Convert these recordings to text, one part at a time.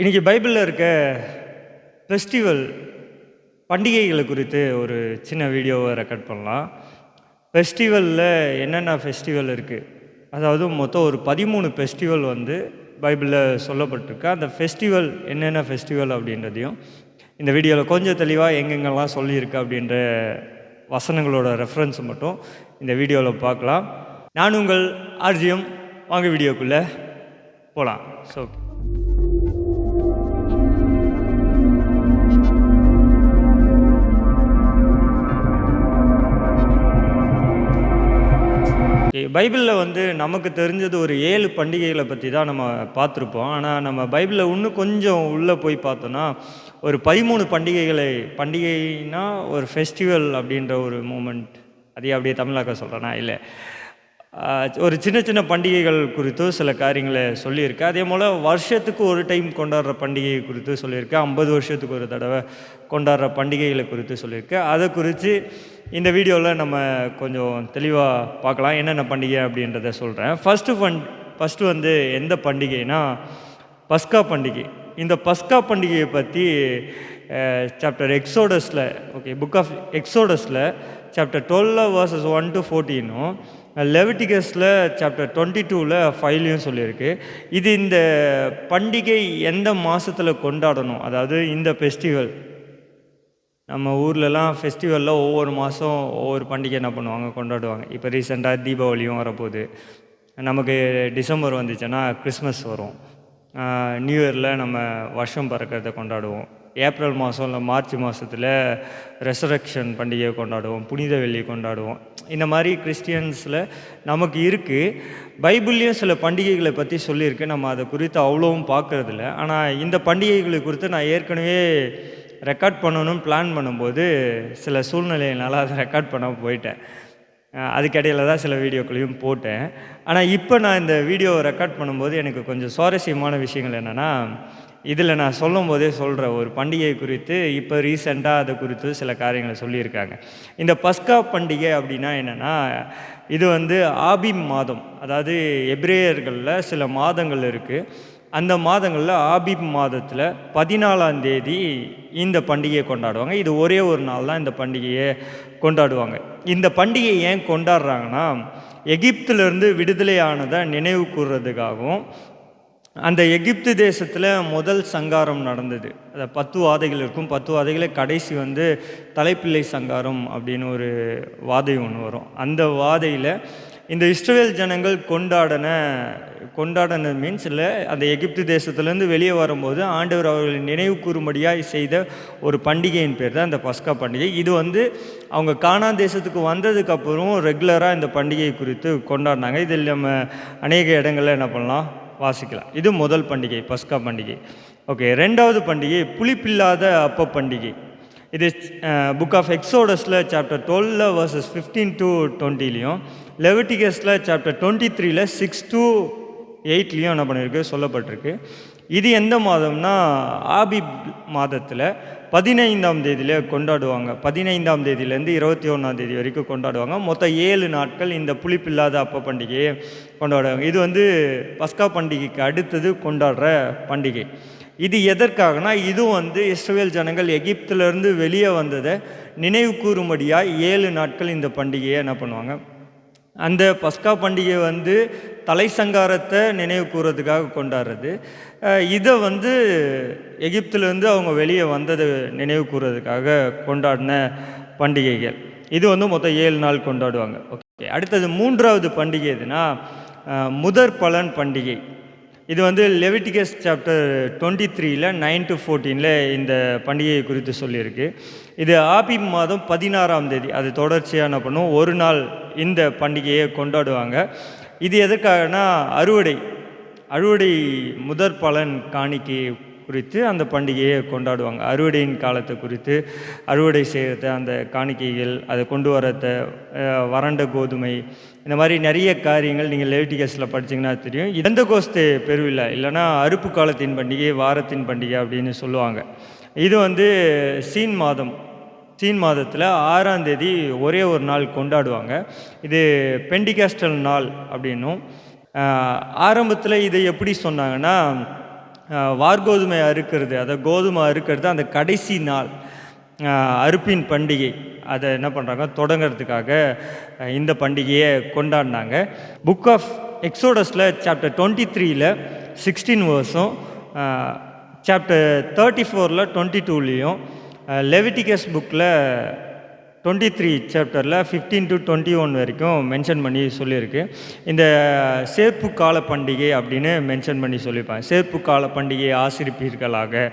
இன்றைக்கி பைபிளில் இருக்க ஃபெஸ்டிவல் பண்டிகைகளை குறித்து ஒரு சின்ன வீடியோவை ரெக்கார்ட் பண்ணலாம். ஃபெஸ்டிவலில் என்னென்ன ஃபெஸ்டிவல் இருக்குது அதாவது மொத்தம் ஒரு பதிமூணு ஃபெஸ்டிவல் வந்து பைபிளில் சொல்லப்பட்டிருக்கு. அந்த ஃபெஸ்டிவல் என்னென்ன ஃபெஸ்டிவல் அப்படின்றதையும் இந்த வீடியோவில் கொஞ்சம் தெளிவாக எங்கெங்கெல்லாம் சொல்லியிருக்கு அப்படின்ற வசனங்களோட ரெஃபரன்ஸ் மட்டும் இந்த வீடியோவில் பார்க்கலாம். நான் உங்கள் ஆர்ஜியம். வாங்க வீடியோக்குள்ளே போகலாம் ஸோ பைபிளில் வந்து நமக்கு தெரிஞ்சது ஒரு ஏழு பண்டிகைகளை பற்றி தான் நம்ம பார்த்துருப்போம். ஆனால் நம்ம பைபிளில் இன்னும் கொஞ்சம் உள்ளே போய் பார்த்தோன்னா ஒரு பதிமூணு பண்டிகைகளை பண்டிகைனா ஒரு ஃபெஸ்டிவல் அப்படின்ற ஒரு மூமெண்ட். அதையே அப்படியே தமிழாக்க சொல்கிறேன்னா இல்லை. ஒரு சின்ன சின்ன பண்டிகைகள் குறித்து சில காரியங்களை சொல்லியிருக்கு. அதே போல் வருஷத்துக்கு ஒரு டைம் கொண்டாடுற பண்டிகை குறித்து சொல்லியிருக்கு. ஐம்பது வருஷத்துக்கு ஒரு தடவை கொண்டாடுற பண்டிகைகளை குறித்து சொல்லியிருக்கு. அதை குறித்து இந்த வீடியோவில் நம்ம கொஞ்சம் தெளிவாக பார்க்கலாம். என்னென்ன பண்டிகை அப்படின்றத சொல்கிறேன் ஃபஸ்ட்டு ஃபன் ஃபஸ்ட்டு வந்து எந்த பண்டிகைனா பஸ்கா பண்டிகை. இந்த பஸ்கா பண்டிகையை பற்றி சாப்டர் எக்ஸோடஸில் ஓகே புக் ஆஃப் எக்ஸோடஸில் சாப்டர் டுவெல்ல வர்சஸ் ஒன் டு ஃபோர்டீனும் லெவிட்டிகஸில் சாப்டர் டுவெண்ட்டி டூவில் ஃபைவ்லையும் சொல்லியிருக்கு. இது இந்த பண்டிகை எந்த மாதத்தில் கொண்டாடணும்? அதாவது இந்த ஃபெஸ்டிவல் நம்ம ஊர்லலாம் ஃபெஸ்டிவலில் ஒவ்வொரு மாதம் ஒவ்வொரு பண்டிகை என்ன பண்ணுவாங்க? கொண்டாடுவாங்க. இப்போ ரீசெண்டாக தீபாவளியும் வரப்போகுது. நமக்கு டிசம்பர் வந்துச்சுன்னா கிறிஸ்மஸ் வரும். நியூ இயரில் நம்ம வருஷம் பிறக்கிறத கொண்டாடுவோம். ஏப்ரல் மாதம் இல்லை மார்ச் மாதத்தில் ரெசரக்ஷன் பண்டிகையை கொண்டாடுவோம். புனித வெள்ளி கொண்டாடுவோம். இந்த மாதிரி கிறிஸ்டியன்ஸில் நமக்கு இருக்குது பைபிள்லேயும் சில பண்டிகைகளை பற்றி சொல்லியிருக்கு. நம்ம அதை குறித்து அவ்வளோவும் பார்க்குறதில்ல. ஆனால் இந்த பண்டிகைகளை குறித்து நான் ஏற்கனவே ரெக்கார்ட் பண்ணணும்னு பிளான் பண்ணும்போது சில சூழ்நிலையினால் அதை ரெக்கார்ட் பண்ண போயிட்டேன். அதுக்கடையில் தான் சில வீடியோக்களையும் போட்டேன். ஆனால் இப்போ நான் இந்த வீடியோவை ரெக்கார்ட் பண்ணும்போது எனக்கு கொஞ்சம் சுவாரஸ்யமான விஷயங்கள் என்னென்னா இதில் நான் சொல்லும் போதே சொல்கிற ஒரு பண்டிகை குறித்து இப்போ ரீசெண்டாக அதை குறித்து சில காரியங்களை சொல்லியிருக்காங்க. இந்த பஸ்கா பண்டிகை அப்படின்னா என்னென்னா இது வந்து ஆபி மாதம் அதாவது எப்ரேயர்களில் சில மாதங்கள் இருக்குது அந்த மாதங்களில் ஆபிப் மாதத்தில் பதினாலாம் தேதி இந்த பண்டிகையை கொண்டாடுவாங்க. இது ஒரே ஒரு நாள் தான் இந்த பண்டிகையை கொண்டாடுவாங்க. இந்த பண்டிகையை ஏன் கொண்டாடுறாங்கன்னா எகிப்திலிருந்து விடுதலையானதை நினைவு கூறுறதுக்காகவும் அந்த எகிப்து தேசத்தில் முதல் சங்காரம் நடந்தது. அந்த பத்து வாதைகள் இருக்கும். பத்து வாதைகளை கடைசி வந்து தலைப்பிள்ளை சங்காரம் அப்படின்னு ஒரு வாதை ஒன்று வரும். அந்த வாதையில் இந்த இஸ்ரேல் ஜனங்கள் கொண்டாடின கொண்டாடின மீன்ஸ் இல்லை அந்த எகிப்து தேசத்துலேருந்து வெளியே வரும்போது ஆண்டவர் அவர்களை நினைவு கூறும்படியாக செய்த ஒரு பண்டிகையின் பேர் தான் இந்த பஸ்கா பண்டிகை. இது வந்து அவங்க கானா தேசத்துக்கு வந்ததுக்கப்புறம் ரெகுலராக இந்த பண்டிகை குறித்து கொண்டாடினாங்க. இதில் நம்ம அநேக இடங்களில் என்ன பண்ணலாம்? வாசிக்கலாம். இது முதல் பண்டிகை பஸ்கா பண்டிகை. ஓகே ரெண்டாவது பண்டிகை புளிப்பில்லாத அப்ப பண்டிகை. இது புக் ஆஃப் எக்ஸோடஸில் சாப்டர் டுவெல்ல வர்சஸ் ஃபிஃப்டீன் டு டுவெண்ட்டிலையும் லெவட்டிகஸில் சாப்டர் டுவெண்ட்டி த்ரீல சிக்ஸ் டு எயிட்லேயும் என்ன பண்ணியிருக்கு சொல்லப்பட்டிருக்கு. இது எந்த மாதம்னா ஆபி மாதத்தில் பதினைந்தாம் தேதியில் கொண்டாடுவாங்க. பதினைந்தாம் தேதியிலேருந்து இருபத்தி ஒன்றாம் தேதி வரைக்கும் கொண்டாடுவாங்க. மொத்தம் ஏழு நாட்கள் இந்த புளிப்பில்லாத அப்ப பண்டிகையை கொண்டாடுவாங்க. இது வந்து பஸ்கா பண்டிகைக்கு அடுத்தது கொண்டாடுற பண்டிகை. இது எதற்காகனா இதுவும் வந்து இஸ்ரேல் ஜனங்கள் எகிப்திலிருந்து வெளியே வந்ததை நினைவு கூறும்படியாக ஏழு நாட்கள் இந்த பண்டிகையை என்ன பண்ணுவாங்க? அந்த பஸ்கா பண்டிகை வந்து தலை சங்காரத்தை நினைவு கூறதுக்காக கொண்டாடுறது. இதை வந்து எகிப்திலேருந்து அவங்க வெளியே வந்ததை நினைவு கூறதுக்காக கொண்டாடின பண்டிகைகள். இது வந்து மொத்தம் ஏழு நாள் கொண்டாடுவாங்க. ஓகே அடுத்தது மூன்றாவது பண்டிகை எதுனா முதற் பலன் பண்டிகை. இது வந்து லெவிட்டிகஸ் சாப்டர் டுவெண்ட்டி த்ரீல நைன் டு ஃபோர்டீனில் இந்த பண்டிகையை குறித்து சொல்லியிருக்கு. இது ஆபி மாதம் பதினாறாம் தேதி. அது தொடர்ச்சியாக என்ன பண்ணும்? ஒரு நாள் இந்த பண்டிகையை கொண்டாடுவாங்க. இது எதுக்காகனா அறுவடை. அறுவடை முதற் பலன் காணிக்கை குறித்து அந்த பண்டிகையை கொண்டாடுவாங்க. அறுவடையின் காலத்தை குறித்து அறுவடை செய்கிறத அந்த காணிக்கைகள் அதை கொண்டு வரத வறண்ட கோதுமை இந்த மாதிரி நிறைய காரியங்கள் நீங்கள் லெவிட்டிகஸில் படிச்சீங்கன்னா தெரியும். எந்த கோஸ்து பெருவிழா இல்லைன்னா அறுப்பு காலத்தின் பண்டிகை வாரத்தின் பண்டிகை அப்படின்னு சொல்லுவாங்க. இது வந்து சீன் மாதம். சீன் மாதத்தில் ஆறாம் தேதி ஒரே ஒரு நாள் கொண்டாடுவாங்க. இது பெண்டிகாஸ்டல் நாள் அப்படின்னும். ஆரம்பத்தில் இதை எப்படி சொன்னாங்கன்னா வார்கோதுமை அறுக்கிறது அதை கோதுமை அறுக்கிறது அந்த கடைசி நாள். அறுப்பின் பண்டிகை. அதை என்ன பண்ணுறாங்க தொடங்கிறதுக்காக இந்த பண்டிகையை கொண்டாடினாங்க. புக் ஆஃப் எக்ஸோடஸில் சாப்டர் டுவெண்ட்டி த்ரீயில் சிக்ஸ்டீன் வருஷம் சாப்டர் தேர்ட்டி ஃபோரில் டுவெண்ட்டி டூலேயும் லெவிட்டிகஸ் புக்கில் டுவெண்ட்டி த்ரீ சாப்டரில் ஃபிஃப்டீன் டு டுவெண்ட்டி ஒன் வரைக்கும் மென்ஷன் பண்ணி சொல்லியிருக்கு. இந்த சேர்ப்பு கால பண்டிகை அப்படின்னு மென்ஷன் பண்ணி சொல்லியிருப்பாங்க. சேர்ப்பு கால பண்டிகையை ஆசிரிப்பீர்களாக.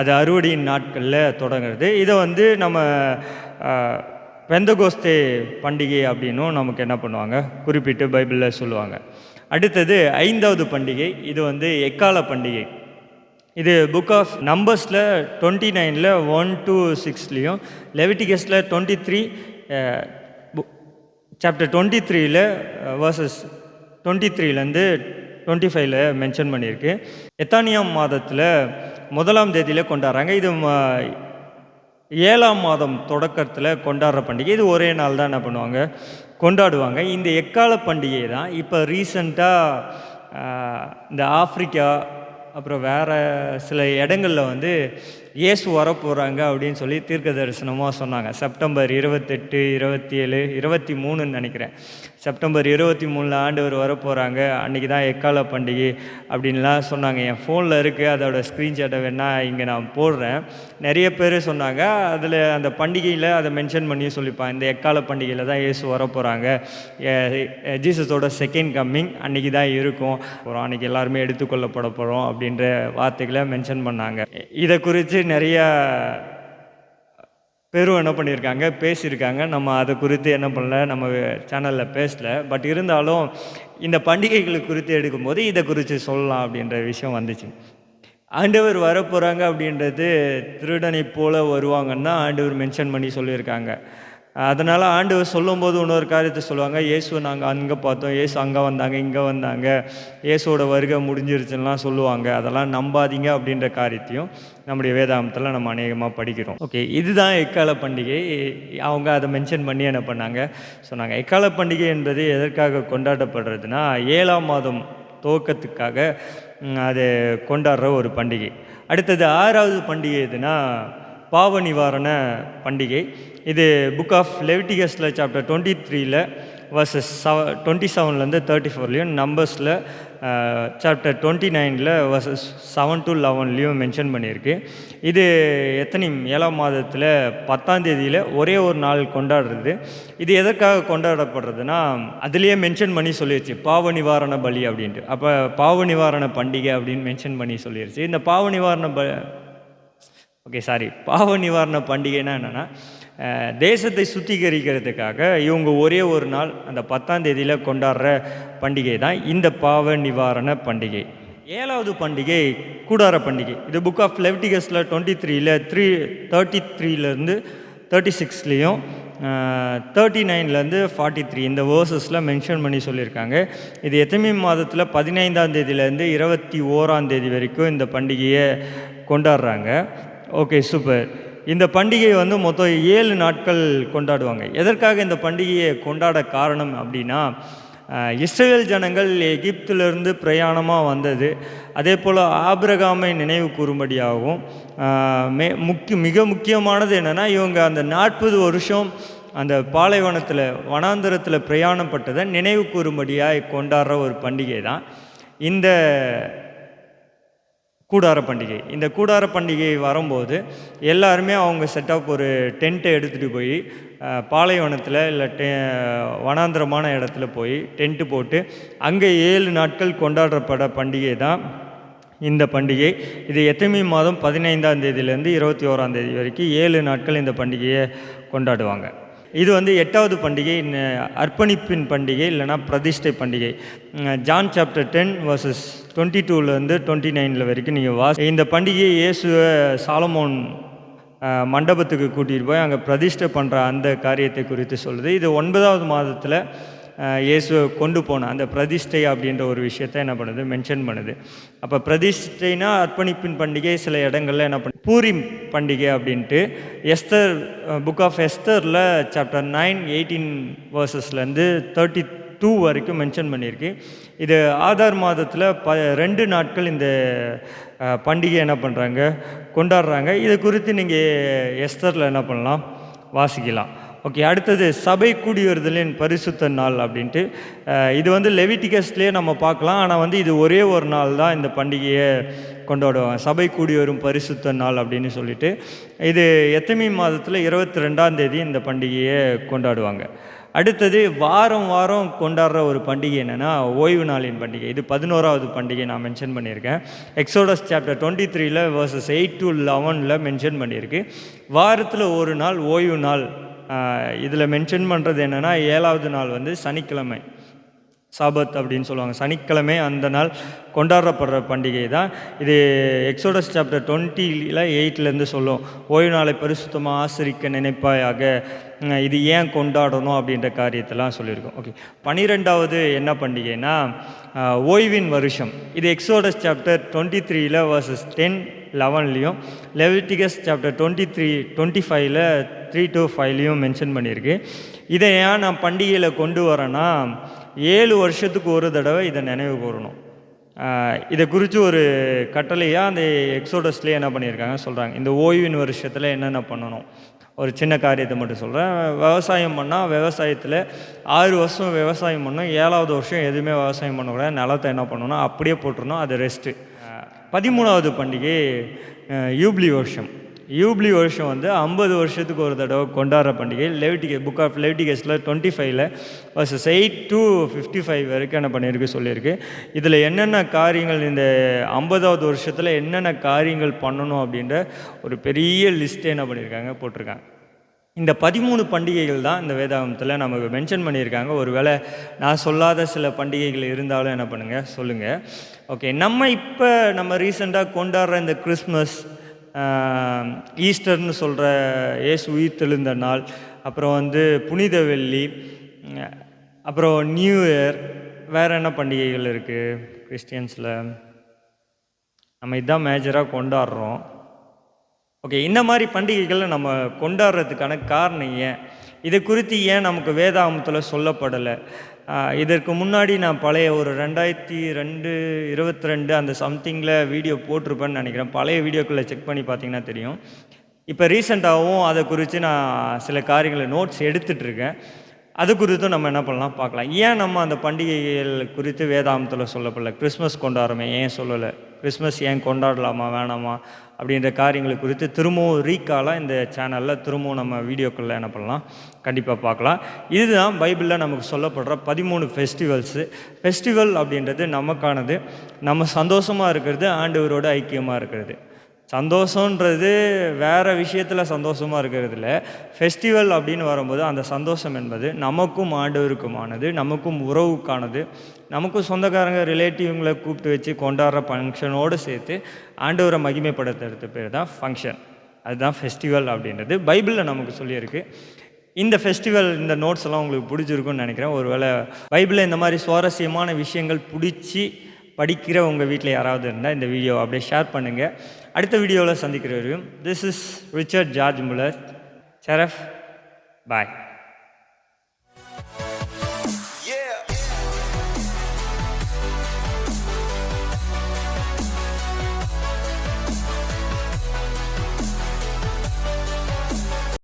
அது அறுவடையின் நாட்களில் தொடங்குறது. இதை வந்து நம்ம பெந்தகோஸ்தே பண்டிகை அப்படின்னும் நமக்கு என்ன பண்ணுவாங்க? குறிப்பிட்டு பைபிளில் சொல்லுவாங்க. அடுத்தது ஐந்தாவது பண்டிகை. இது வந்து எக்கால பண்டிகை. இது புக் ஆஃப் நம்பர்ஸில் டுவெண்ட்டி நைனில் ஒன் டூ சிக்ஸ்லேயும் லெவிட்டிகஸில் டுவெண்ட்டி த்ரீ சாப்டர் டுவெண்ட்டி த்ரீயில் வர்சஸ் டுவெண்ட்டி த்ரீலேருந்து டுவெண்ட்டி ஃபைவ்ல மென்ஷன் பண்ணியிருக்கு. எத்தானியாம் மாதத்தில் முதலாம் தேதியில் கொண்டாடுறாங்க. இது ஏழாம் மாதம் தொடக்கத்தில் கொண்டாடுற பண்டிகை. இது ஒரே நாள் தான் என்ன பண்ணுவாங்க? கொண்டாடுவாங்க. இந்த எக்கால பண்டிகை தான் இப்போ ரீசண்டாக இந்த ஆஃப்ரிக்கா அப்புறம் வேறு சில இடங்களில் வந்து இயேசு வரப்போகிறாங்க அப்படின்னு சொல்லி தீர்க்க தரிசனமாக சொன்னாங்க. செப்டம்பர் இருபத்தெட்டு இருபத்தி ஏழு இருபத்தி மூணுன்னு நினைக்கிறேன். செப்டம்பர் இருபத்தி மூணில் ஆண்டவர் வரப்போகிறாங்க அன்றைக்கி தான் எக்கால பண்டிகை அப்படின்லாம் சொன்னாங்க. என் ஃபோனில் இருக்குது அதோடய ஸ்க்ரீன்ஷாட்டை வேணால் இங்கே நான் போடுறேன். நிறைய பேர் சொன்னாங்க. அதில் அந்த பண்டிகையில் அதை மென்ஷன் பண்ணி சொல்லிப்பான் இந்த எக்கால பண்டிகையில் தான் இயேசு வரப்போகிறாங்க ஜீசஸோட செகண்ட் கம்மிங் அன்றைக்கி தான் இருக்கும். அப்புறம் அன்றைக்கி எல்லாருமே எடுத்துக்கொள்ளப்பட போகிறோம் அப்படின்ற வார்த்தைகளை மென்ஷன் பண்ணாங்க. இதை குறித்து நிறையா பேரும் என்ன பண்ணியிருக்காங்க பேசியிருக்காங்க. நம்ம அதை குறித்து என்ன பண்ணல நம்ம சேனலில் பேசல. பட் இருந்தாலும் இந்த பண்டிகைகள் குறித்து எடுக்கும்போது இதை குறித்து சொல்லலாம் அப்படின்ற விஷயம் வந்துச்சு. ஆண்டவர் வரப்போகிறாங்க அப்படின்றது திருடனை போல வருவாங்கன்னா ஆண்டவர் மென்ஷன் பண்ணி சொல்லியிருக்காங்க. அதனால் ஆண்டவர் சொல்லும்போது இன்னொரு காரியத்தை சொல்லுவாங்க. இயேசுவை நாங்கள் அங்கே பார்த்தோம். இயேசு அங்கே வந்தாங்க இங்கே வந்தாங்க. இயேசுவோட வருகை முடிஞ்சிருச்சுலாம் சொல்லுவாங்க. அதெல்லாம் நம்பாதீங்க அப்படின்ற காரியத்தையும் நம்முடைய வேதாந்தத்தில் நம்ம அநேகமாக படிக்கிறோம். ஓகே இதுதான் எக்கால பண்டிகை. அவங்க அதை மென்ஷன் பண்ணி என்ன பண்ணாங்க? சொன்னாங்க எக்கால பண்டிகை என்பது எதற்காக கொண்டாடப்படுறதுன்னா ஏழாம் மாதம் துவக்கத்துக்காக அது கொண்டாடுற ஒரு பண்டிகை. அடுத்தது ஆறாவது பண்டிகை எதுனா பாவ நிவாரண பண்டிகை. இது புக் ஆஃப் லெவிட்டிகஸில் சாப்டர் டுவெண்ட்டி த்ரீயில் வர்சஸ் செவ டுவெண்ட்டி செவன்லேருந்து தேர்ட்டி ஃபோர்லேயும் நம்பர்ஸில் சாப்டர் டுவெண்ட்டி நைனில் வர்சஸ் செவன் டு லெவன்லேயும் மென்ஷன் பண்ணியிருக்கு. இது எத்தனை ஏழாம் மாதத்தில் பத்தாம் தேதியில் ஒரே ஒரு நாள் கொண்டாடுறது. இது எதற்காக கொண்டாடப்படுறதுன்னா அதுலேயே மென்ஷன் பண்ணி சொல்லிடுச்சு பாவ நிவாரண பலி அப்படின்ட்டு. அப்போ பாவ நிவாரண பண்டிகை அப்படின்னு மென்ஷன் பண்ணி சொல்லிடுச்சு இந்த பாவ நிவாரண ப ஓகே சாரி பாவ நிவாரண பண்டிகைனா என்னென்னா தேசத்தை சுத்திகரிக்கிறதுக்காக இவங்க ஒரே ஒரு நாள் அந்த பத்தாம் தேதியில் கொண்டாடுற பண்டிகை தான் இந்த பாவ நிவாரண பண்டிகை. ஏழாவது பண்டிகை கூடார பண்டிகை. இது புக் ஆஃப் லெவ்டிகஸில் டுவெண்ட்டி த்ரீல த்ரீ தேர்ட்டி த்ரீலேருந்து தேர்ட்டி சிக்ஸ்லேயும் தேர்ட்டி நைன்லேருந்து ஃபார்ட்டி த்ரீ இந்த வேர்சஸில் மென்ஷன் பண்ணி சொல்லியிருக்காங்க. இது எத்தனை மாதத்தில் பதினைந்தாம் தேதியிலேருந்து இருபத்தி ஓராம் தேதி வரைக்கும் இந்த பண்டிகையை கொண்டாடுறாங்க. ஓகே சூப்பர் இந்த பண்டிகை வந்து மொத்தம் ஏழு நாட்கள் கொண்டாடுவாங்க. எதற்காக இந்த பண்டிகையை கொண்டாட காரணம் அப்படின்னா இஸ்ரேல் ஜனங்கள் எகிப்திலிருந்து பிரயாணமாக வந்தது. அதே போல் ஆபிரகாமை நினைவு கூறும்படியாகவும் மே முக்கிய மிக முக்கியமானது என்னென்னா இவங்க அந்த நாற்பது வருஷம் அந்த பாலைவனத்தில் வனாந்தரத்தில் பிரயாணப்பட்டதை நினைவு கூறும்படியாக கொண்டாடுற ஒரு பண்டிகை தான் இந்த கூடார பண்டிகை. இந்த கூடார பண்டிகை வரும்போது எல்லாருமே அவங்க செட்டப் ஒரு டென்ட்டை எடுத்துகிட்டு போய் பாலைவனத்தில் இல்லை டெ வனாந்திரமான இடத்துல போய் டென்ட்டு போட்டு அங்கே ஏழு நாட்கள் கொண்டாடப்பட பண்டிகை தான் இந்த பண்டிகை. இது எத்தனை மாதம்? பதினைந்தாம் தேதியிலேருந்து இருபத்தி ஓராந்தேதி வரைக்கும் ஏழு நாட்கள் இந்த பண்டிகையை கொண்டாடுவாங்க. இது வந்து எட்டாவது பண்டிகை அர்ப்பணிப்பின் பண்டிகை இல்லைனா பிரதிஷ்டை பண்டிகை. John chapter ten verses twenty டூலேருந்து டுவெண்ட்டி நைனில் வரைக்கும் நீங்கள் வாசி இந்த பண்டிகையை இயேசுவை சாலமோன் மண்டபத்துக்கு கூட்டிகிட்டு போய் அங்கே பிரதிஷ்டை பண்ணுற அந்த காரியத்தை குறித்து சொல்லுது. இது ஒன்பதாவது மாதத்தில் இயேசுவை கொண்டு போன அந்த பிரதிஷ்டை அப்படின்ற ஒரு விஷயத்தை என்ன பண்ணுது? மென்ஷன் பண்ணுது. அப்போ பிரதிஷ்டைனா அர்ப்பணிப்பின் பண்டிகை சில இடங்கள்ல என்ன பண்ணு பூரிம் பண்டிகை அப்படின்ட்டு எஸ்தர் புக் ஆஃப் எஸ்தரில் சாப்டர் நைன் எயிட்டீன் வேர்சஸ்லேருந்து தேர்ட்டி டூ வரைக்கும் மென்ஷன் பண்ணியிருக்கு. இது ஆதார் மாதத்தில் ப ரெண்டு நாட்கள் இந்த பண்டிகை என்ன பண்ணுறாங்க கொண்டாடுறாங்க. இது குறித்து நீங்கள் எஸ்தரில் என்ன பண்ணலாம்? வாசிக்கலாம். ஓகே அடுத்தது சபை கூடிவருதலின் பரிசுத்த நாள் அப்படின்ட்டு இது வந்து லெவிட்டிகஸ்லேயே நம்ம பார்க்கலாம். ஆனால் வந்து இது ஒரே ஒரு நாள் தான் இந்த பண்டிகையை கொண்டாடுவாங்க. சபை கூடி வரும் பரிசுத்த நாள் அப்படின்னு சொல்லிட்டு இது எத்தமி மாதத்தில் இருபத்தி ரெண்டாம் தேதி இந்த பண்டிகையை கொண்டாடுவாங்க. அடுத்தது வாரம் வாரம் கொண்டாடுற ஒரு பண்டிகை என்னென்னா ஓய்வு நாளின் பண்டிகை. இது பதினோராவது பண்டிகை நான் மென்ஷன் பண்ணியிருக்கேன். எக்ஸோடஸ் சாப்டர் டுவெண்ட்டி த்ரீல வர்சஸ் எயிட் டு லெவனில் மென்ஷன் பண்ணியிருக்கு. வாரத்தில் ஒரு நாள் ஓய்வு நாள் இதில் மென்ஷன் பண்ணுறது என்னென்னா ஏழாவது நாள் வந்து சனிக்கிழமை. சாபத் அப்படின்னு சொல்லுவாங்க. சனிக்கிழமை அந்த நாள் கொண்டாடப்படுற பண்டிகை தான். இது எக்ஸோடஸ் சாப்டர் டுவெண்ட்டியில் எயிட்லேருந்து சொல்லும். ஓய்வு நாளை பரிசுத்தமாக ஆசிரிக்க நினைப்பாயாக. இது ஏன் கொண்டாடணும் அப்படின்ற காரியத்தெல்லாம் சொல்லியிருக்கோம். ஓகே பன்னிரெண்டாவது என்ன பண்டிகைனா ஓய்வின் வருஷம். இது எக்ஸோடஸ் சாப்டர் டுவெண்ட்டி த்ரீயில் verses ten லெவன்லேயும் Leviticus chapter twenty three twenty ஃபைவ்ல த்ரீ டு ஃபைவ்லேயும் மென்ஷன் பண்ணியிருக்கு. இதை ஏன் நான் பண்டிகையில் கொண்டு வரேன்னா ஏழு வருஷத்துக்கு ஒரு தடவை இதை நினைவு கூறணும். இதை குறித்து ஒரு கட்டளையாக அந்த எக்ஸோடஸ்லேயே என்ன பண்ணியிருக்காங்க சொல்கிறாங்க இந்த ஓய்வின் வருஷத்தில் என்னென்ன பண்ணணும்? ஒரு சின்ன காரியத்தை மட்டும் சொல்கிறேன் விவசாயம் பண்ணால் விவசாயத்தில் ஆறு வருஷம் விவசாயம் பண்ணணும் ஏழாவது வருஷம் எதுவுமே விவசாயம் பண்ணக்கூடாது. நிலத்தை என்ன பண்ணணும் அப்படியே போட்டுருணும் அது ரெஸ்ட்டு பதிமூணாவது பண்டிகை யூப்ளி வருஷம். யூப்ளி வருஷம் வந்து ஐம்பது வருஷத்துக்கு ஒரு தடவை கொண்டாடுற பண்டிகை. லெவிட்டிகே புக் ஆஃப் லெவிட்டிகேஸில் டுவெண்ட்டி ஃபைவ்ல verses eight to fifty five வரைக்கும் என்ன பண்ணியிருக்கு சொல்லியிருக்கு. இதில் என்னென்ன காரியங்கள் இந்த ஐம்பதாவது வருஷத்தில் என்னென்ன காரியங்கள் பண்ணணும் அப்படின்ற ஒரு பெரிய லிஸ்ட்டே என்ன பண்ணியிருக்காங்க போட்டிருக்காங்க. இந்த பதிமூணு பண்டிகைகள் தான் இந்த வேதாகமத்தில் நமக்கு மென்ஷன் பண்ணியிருக்காங்க. ஒருவேளை நான் சொல்லாத சில பண்டிகைகள் இருந்தாலும் என்ன பண்ணுங்கள் சொல்லுங்கள் ஓகே நம்ம இப்போ நம்ம ரீசெண்டாக கொண்டாடுற இந்த கிறிஸ்மஸ் ஈஸ்டர்னு சொல்கிற ஏசு உயிர் தெழுந்த நாள் அப்புறம் வந்து புனித வெள்ளி அப்புறம் நியூ இயர் வேறு என்ன பண்டிகைகள் இருக்குது கிறிஸ்டியன்ஸில் நம்ம இதுதான் மேஜராக கொண்டாடுறோம். ஓகே இந்த மாதிரி பண்டிகைகளை நம்ம கொண்டாடுறதுக்கான காரணம் ஏன்? இது குறித்து ஏன் நமக்கு வேதாமத்தில் சொல்லப்படலை? இதற்கு முன்னாடி நான் பழைய ஒரு ரெண்டாயிரத்தி ரெண்டு இருபத்தி ரெண்டு அந்த சம்திங்கில் வீடியோ போட்டிருப்பேன்னு நினைக்கிறேன். பழைய வீடியோக்களை செக் பண்ணி பார்த்தீங்கன்னா தெரியும். இப்போ ரீசெண்டாகவும் அதை குறித்து நான் சில காரியங்களை நோட்ஸ் எடுத்துகிட்ருக்கேன் அது குறித்தும் நம்ம என்ன பண்ணலாம் பார்க்கலாம். ஏன் நம்ம அந்த பண்டிகைகள் குறித்து வேதாந்தத்தில் சொல்லப்படல? கிறிஸ்மஸ் கொண்டாடுறோமே ஏன் சொல்லலை? கிறிஸ்மஸ் ஏன் கொண்டாடலாமா வேணாமா? அப்படின்ற காரியங்களை குறித்து திரும்பவும் ரீக்காலாக இந்த சேனலில் திரும்பவும் நம்ம வீடியோக்களில் என்ன பண்ணலாம்? கண்டிப்பாக பார்க்கலாம். இதுதான் பைபிளில் நமக்கு சொல்லப்படுற பதிமூணு ஃபெஸ்டிவல்ஸு. ஃபெஸ்டிவல் அப்படின்றது நமக்கானது. நம்ம சந்தோஷமாக இருக்கிறது ஆண்டவரோட ஐக்கியமாக இருக்கிறது. சந்தோஷன்றது வேறு விஷயத்தில் சந்தோஷமாக இருக்கிறது இல்லை ஃபெஸ்டிவல் அப்படின்னு வரும்போது அந்த சந்தோஷம் என்பது நமக்கும் ஆண்டவருக்குமானது நமக்கும் உறவுக்கானது. நமக்கும் சொந்தக்காரங்க ரிலேட்டிவ்ங்களை கூப்பிட்டு வச்சு கொண்டாடுற ஃபங்க்ஷனோடு சேர்த்து ஆண்டவரை மகிமைப்படுத்துறது பேர் தான் ஃபங்க்ஷன் அதுதான் ஃபெஸ்டிவல் அப்படின்றது. பைபிளில் நமக்கு சொல்லியிருக்கு. இந்த ஃபெஸ்டிவல் இந்த நோட்ஸ் எல்லாம் உங்களுக்கு பிடிச்சிருக்குன்னு நினைக்கிறேன். ஒருவேளை பைபிளில் இந்த மாதிரி சுவாரஸ்யமான விஷயங்கள் பிடிச்சி படிக்கிற உங்கள் வீட்டில் யாராவது இருந்தால் இந்த வீடியோ அப்படியே ஷேர் பண்ணுங்கள் அடுத்த வீடியோவில் சந்திக்கிற this is Richard George Muller Sharaf Bhai